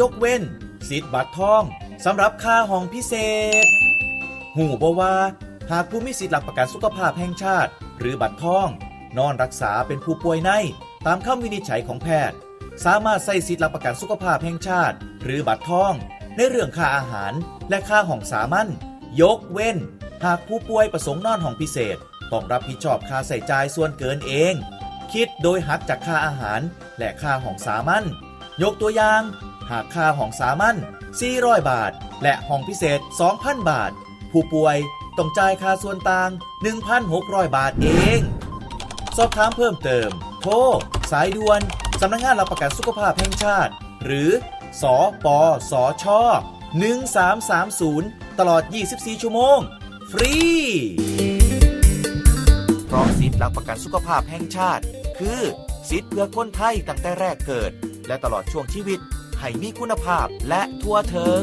ยกเว้น สิทธิ์บัตรทองสำหรับค่าห้องพิเศษ หูบว่า หากผู้มีสิทธิ์หลักประกันสุขภาพแห่งชาติ หรือบัตรทอง นอนรักษาเป็นผู้ป่วยใน ตามคำวินิจฉัยของแพทย์ สามารถใส่สิทธิ์หลักประกันสุขภาพแห่งชาติ หรือบัตรทอง ในเรื่องค่าอาหาร และค่าห้องสามัญยกเว้น หากผู้ป่วยประสงค์นอนห้องพิเศษต้องรับผิดชอบค่าใส่จ่ายส่วนเกินเอง คิดโดยหักจากค่าอาหาร และค่าห้องสามัญยกตัวอย่าง หากค่าห้องสามัญ400 บาท และห้องพิเศษ 2,000 บาท ผู้ป่วยต้องจ่ายค่าส่วนต่าง 1,600 บาทเอง สอบถามเพิ่มเติม โทร สายด่วน สำนักงงานรับประกันสุขภาพแห่งชาติ หรือ สอปอสอชอ1330 ตลอด 24 ชั่วโมง ฟรีเพราะสิทธิ์หลักประกันสุขภาพแห่งชาติ คือสิทธิ์เพื่อคนไทยตั้งแต่แรกเกิด และตลอดช่วงชีวิต ให้มีคุณภาพและทั่วถึง